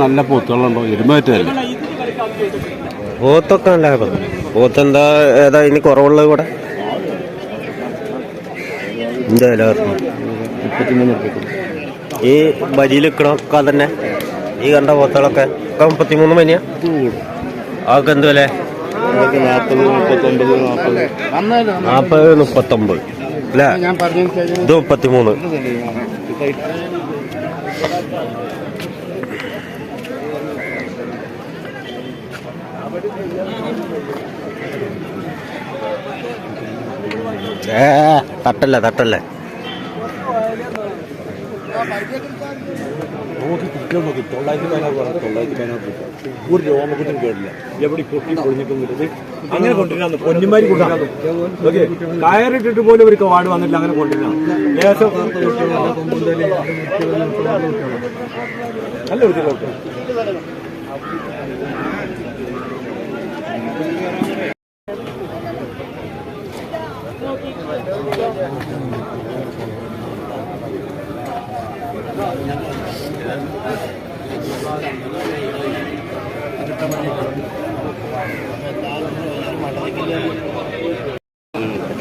നല്ല പൂത്തുകളുണ്ടോ ഇരുമ്പറ്റല്ലേ പോത്തൊക്കെ നല്ല പോത്തെന്താ പോത്ത് ഏതാ ഇനി കുറവുള്ളത് റുപ്യ ഈ വരിയിൽ നിൽക്കണൊക്കെ തന്നെ? ഈ കണ്ട പോത്തുകളൊക്കെ? ഒക്കെ മുപ്പത്തിമൂന്ന് മനിയാ അതൊക്കെ എന്ത് വില? നാപ്പത് നാൽപ്പത് മുപ്പത്തൊമ്പത്. അല്ലേ? ഇത് മുപ്പത്തിമൂന്ന്. തട്ടല്ലേ തട്ടല്ലേ? നോക്കി കുട്ടികൾ നോക്കി തൊള്ളായിരത്തി പതിനാറ് പറഞ്ഞു തൊള്ളായിരത്തി പതിനാറ് രൂപ. ഒരു രോമകുട്ടും കേട്ടില്ല എവിടെ പൊട്ടി പൊളിഞ്ഞിട്ട് അങ്ങനെ കൊണ്ടിരുന്നു പൊന്നിമാരി കൊണ്ടിരുന്നു ഓക്കെ. കയറിട്ടിട്ട് പോലും ഒരു വാർഡ് വന്നിട്ടില്ല അങ്ങനെ കൊണ്ടിരുന്നു ലേശം നല്ല കുട്ടികളൊക്കെ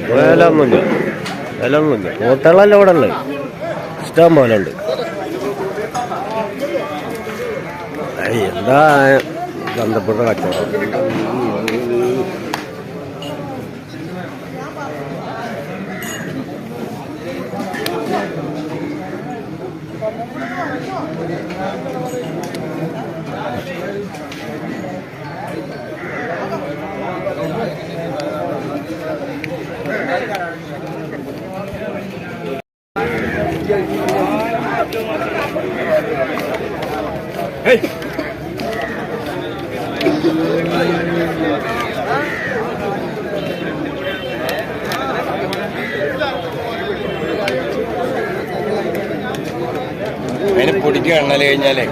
വില ഒന്നുമില്ല വില ഇവിടെ ഉള്ളത് ഇഷ്ടം പോലെ ഉണ്ട്. എന്താ ബന്ധപ്പെട്ട കച്ചവടം? അതിന് പൊടിക്ക് എണ്ണൽ കഴിഞ്ഞാലേ.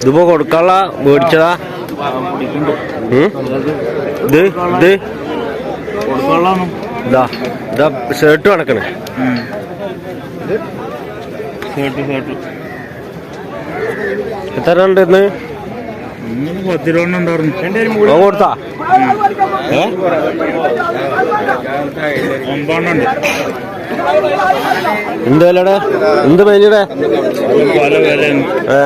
ഇതിപ്പോ കൊടുക്കാനുള്ള മേടിച്ചതാ? ഇത് ഇത്? ഇതാ ഇതാ ഷർട്ട് കണക്കണ്. എത്ര ഉണ്ട് ഇന്ന്? കൊടുത്താ? എന്ത് വിലയുടെ? എന്ത് ഏ?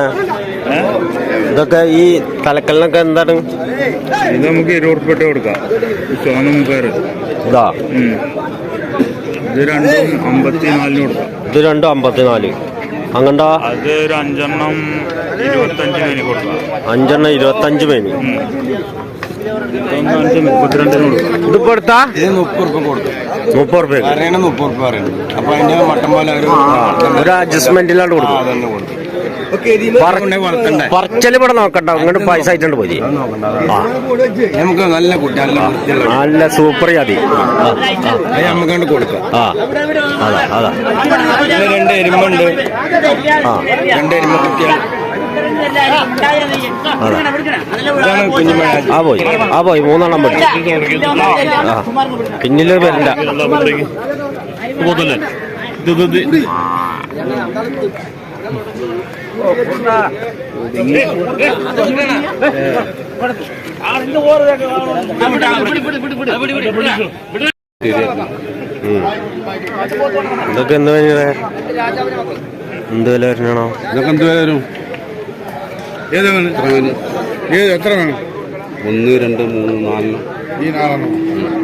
ഇതൊക്കെ ഈ തലക്കലിനൊക്കെ എന്താണ്? ഇത് നമുക്ക് ഇരുപത് ഉറുപ്പിട്ട് കൊടുക്കാം. ഇതാ. ഇത് രണ്ടും അമ്പത്തിനാലിന് കൊടുക്കാം. ഇത് രണ്ടും അമ്പത്തിനാല്. അങ്ങണ്ടാ? അത് ഒരു അഞ്ചെണ്ണം ഇരുപത്തഞ്ച് അതിന് കൊടുക്കാം അഞ്ചെണ്ണം ഇരുപത്തഞ്ച് കൊടുക്കാം. ഇതിപ്പോ എടുത്താ? ഇത് മുപ്പത് ഉറുപ്പ് കൊടുക്കും മുപ്പത് റുപ്യ പറയണ മുപ്പത് ഉറുപ്പ് പറയണം അപ്പൊ അതിന്റെ മട്ടൻ പോലെ ഒരു അഡ്ജസ്റ്റ്മെന്റിലാണ് അഡ്ജസ്റ്റ്മെന്റിലാണ്ട് കൊടുക്കും അതന്നെ കൊടുക്കും പറ- പറച്ചൽ ഇവിടെ നോക്കണ്ട. ഇങ്ങോട്ട് പൈസ ആയിട്ടുണ്ട് പോയി നമുക്ക് നല്ല കുട്ടി നല്ല സൂപ്പർ ജാതി. നമുക്ക് കൊടുക്കാം. ആ അതാ അതാ. രണ്ട് എരുമുണ്ട് ആ. രണ്ട് എരുമ കുഞ്ഞുമഴ ആ പോയി. ആ പോയി. മൂന്നെണ്ണം പോയി. ആ. പിന്നിൽ വരണ്ട. പോതല്ലേ ഉം. ഇതൊക്കെ എന്ത് കഴിഞ്ഞത് എന്ത് വില വരണോ ഇതൊക്കെ എന്ത് വില വരും? ഏത് വേണം? ഏത് എത്ര വേണം? ഒന്ന് രണ്ട് മൂന്ന് നാല്. ഈ നാലെണ്ണം.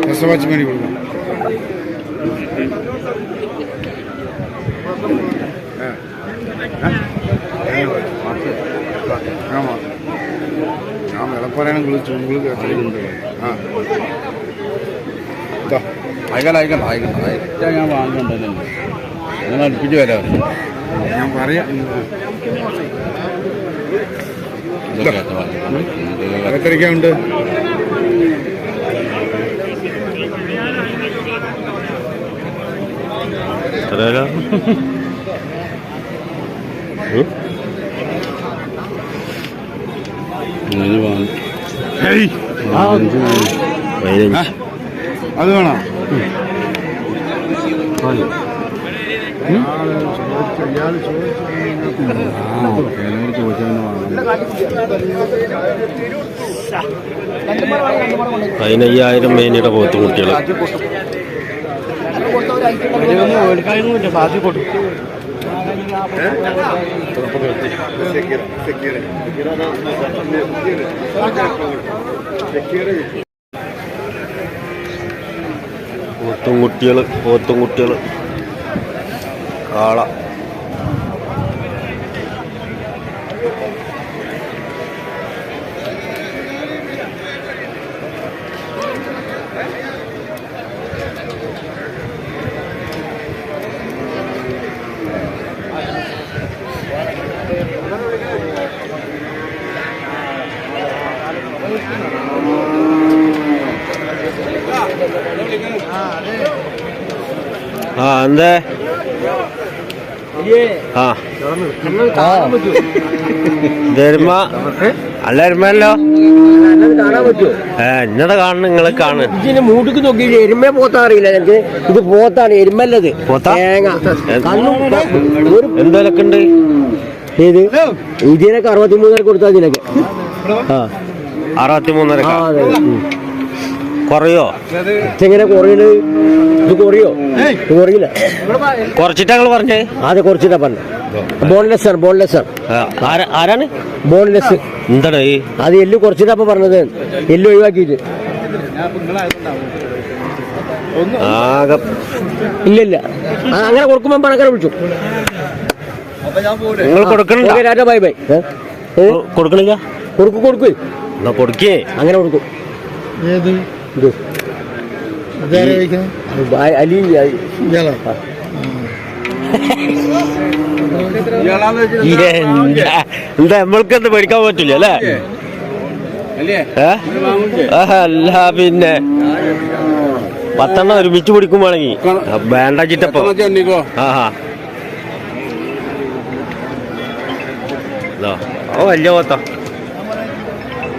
രസവാച്ച് മേടി കൊടുക്കാം. ஆமா പറയണം ചുമ്പിൾ കേട്ടിട്ടുണ്ട് ആ. അയക്കണ്ട അയക്കണ്ട അയക്കണ്ട അയച്ചാൽ ഞാൻ വാങ്ങിക്കണ്ടല്ലോ ഞാൻ അടുപ്പിച്ച് വരാം. ഞാൻ പറയാം. എത്രയ്ക്കുണ്ട് അങ്ങനെ വാങ്ങി അത് വേണോ? പതിനയ്യായിരം മേനിയുടെ പോത്ത് കുട്ടികൾ പോത്തും കുട്ടികൾ പോത്തും കുട്ടികൾ കാള. ആ എന്തേ? ആ. ധർമ്മ അല്ല എരുമല്ലോ ഏ എന്നതാ കാണുന്നു നിങ്ങളെ കാണ്. ഇതിന് മൂട്ടിക്ക് നോക്കി എരുമ പോത്താ അറിയില്ല എനിക്ക് ഇത് പോത്താണ് എരുമല്ലത്? തേങ്ങ. എന്തൊക്കെ ഉണ്ട്? ഏത്? ഇതിനൊക്കെ അറുപത്തിമൂന്നര കൊടുത്താൽ ഇതിനൊക്കെ ആ. അറുപത്തി മൂന്നര ആ അതെ. ഉം. കുറയോ? എങ്ങനെ കുറയുന്നത് ഇത് കുറയോ? ഇത് കുറയില്ല. കുറച്ചിട്ടാ നിങ്ങൾ പറഞ്ഞേ? അതെ കുറച്ചിട്ടാ പറഞ്ഞത് ബോൺലെസ് ആണ് ബോൺലെസ് ആണ് ആരാണ്? ബോൺലെസ്. എന്താണ് ഈ? അത് എല്ല് കുറച്ചിട്ടാ അപ്പൊ പറഞ്ഞത്. എല്ല് ഒഴിവാക്കിയിട്ട്. ആകെ ഇല്ല ഇല്ല. അങ്ങനെ കൊടുക്കുമ്പോ പണക്കാരെ വിളിച്ചു. നിങ്ങൾ കൊടുക്കണ്ട ബൈ ബൈ? കൊടുക്കണില്ല? കൊടുക്കു കൊടുക്കേ. കൊടുക്കേ. അങ്ങനെ കൊടുക്കും. ഏത്? അലി എന്താ എന്താ നമ്മൾക്കെന്ത് പഠിക്കാൻ പറ്റില്ല അല്ലേ? അല്ല? പിന്നെ. പത്തെണ്ണം ഒരുമിച്ച് പിടിക്കുമ്പോഴെങ്കിൽ വേണ്ട ചിറ്റപ്പോ ആ വലിയ പോത്തോ.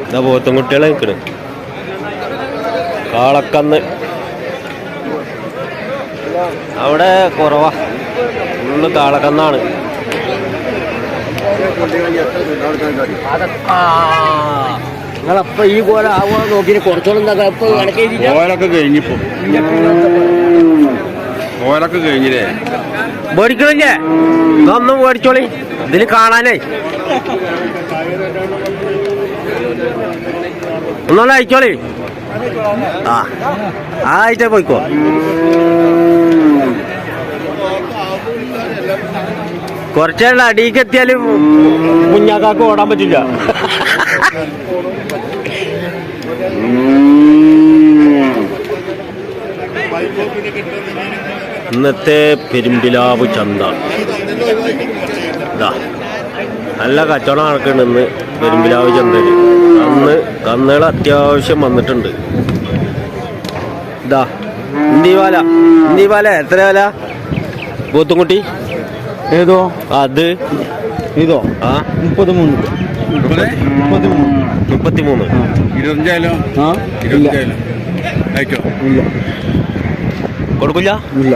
ഇതാ പോത്തും കുട്ടികളെ നിൽക്കണ് കാളക്കന്ന്. അവിടെ കുറവാ. ഫുള്ള് കാളക്കന്നാണ്. നിങ്ങളപ്പോ ഈ പോലെ ആവാൻ നോക്കി കുറച്ചോളം കോലൊക്കെ കഴിഞ്ഞിപ്പോ കോലൊക്കെ കഴിഞ്ഞില്ലേ? മേടിക്കണില്ലേ? ഇതൊന്നും മേടിച്ചോളി. ഇതിൽ കാണാനേ. ഒന്നല്ല അയച്ചോളി. ആ. ആ ആഴ്ച പോയിക്കോ. കുറച്ചുള്ള അടിയിക്ക് എത്തിയാലും കുഞ്ഞാക്കാക്ക് ഓടാൻ പറ്റില്ല. ഇന്നത്തെ പെരുമ്പിലാവ് ചന്ത. നല്ല കച്ചവടം നടക്കുന്നുണ്ട് പെരുമ്പിലാവ് ചന്തയിൽ അന്ന് കന്നുകൾ അത്യാവശ്യം വന്നിട്ടുണ്ട്. ഇതാ ഇന്ത്യവാല ഇന്ത്യവാല എത്ര വില? പോത്തുംകുട്ടി? ഏതോ? അത്. ഇതോ ആ. മുപ്പത്? മൂന്ന് മുപ്പത്തി മൂന്ന് മുപ്പത്തി മൂന്ന് ഇരുപത്തഞ്ചായാലോ ആ ഇരുപത്തഞ്ചായാലോ അയക്കോ? ഇല്ല. കൊടുക്കില്ല ഇല്ല.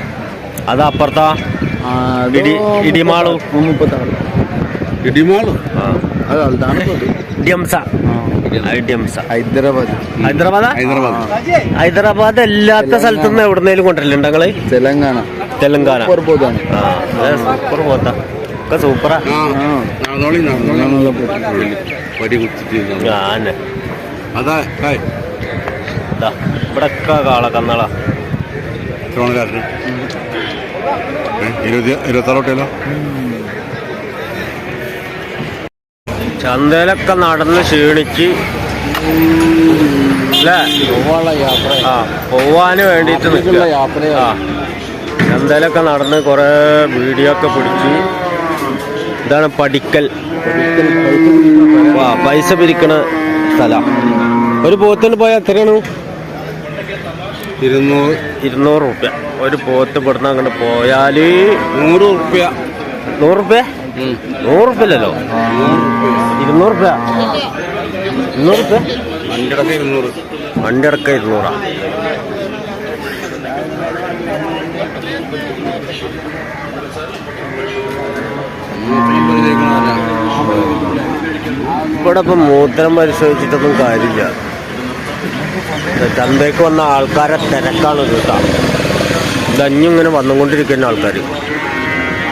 അത് അപ്പുറത്താ. ഇടിമാളു. മുപ്പത്താറ്. ഇടിമാളു? ആ. ഹൈദരാബാദ്. ഹൈദരാബാദാ? ഹൈദരാബാദ്. ഹൈദരാബാദ് എല്ലാത്ത സ്ഥലത്തുനിന്ന് എവിടുന്നേലും കൊണ്ടല്ലേ തെലങ്കാന. തെലങ്കാന. സൂപ്പർ പോത്താ ഒക്കെ സൂപ്പറാ. ഇവിടെ കാള കന്നള. ഇരുപത്തി ഇരുപത്താറോട്ടേലോ ചന്തയിലൊക്കെ നടന്ന് ക്ഷീണിച്ച് അല്ലേ യാത്ര ആ പോവാന് വേണ്ടിയിട്ട് നിൽക്കുക. ആ ചന്തയിലൊക്കെ നടന്ന് കുറേ വീഡിയോ ഒക്കെ പിടിച്ച് ഇതാണ് പഠിക്കൽ ആ പൈസ പിരിക്കണ സ്ഥലം. ഒരു പോത്തിന് പോയാൽ എത്രയാണ്? ഇരുന്നൂറ്. ഇരുന്നൂറ് റുപ്യ. ഒരു പോത്ത് ഇവിടുന്ന് അങ്ങോട്ട് പോയാൽ ഉറുപ്യ നൂറ് റുപ്യ. നൂറ് റുപ്യ? നൂറ് ഇരുന്നൂറുപ്യ. ഇരുന്നൂറുപ്യ? വണ്ടിയടക്ക ഇരുന്നൂറ്. വണ്ടിയടക്ക ഇരുന്നൂറാ. ഇവിടെ ഇപ്പം മൂത്രം പരിശോധിച്ചിട്ടൊന്നും കാര്യമില്ല. ചന്തയ്ക്ക് വന്ന ആൾക്കാരെ തിരക്കാണ് കേട്ടോ. ഇതഞ്ഞിങ്ങനെ വന്നുകൊണ്ടിരിക്കുന്ന ആൾക്കാർ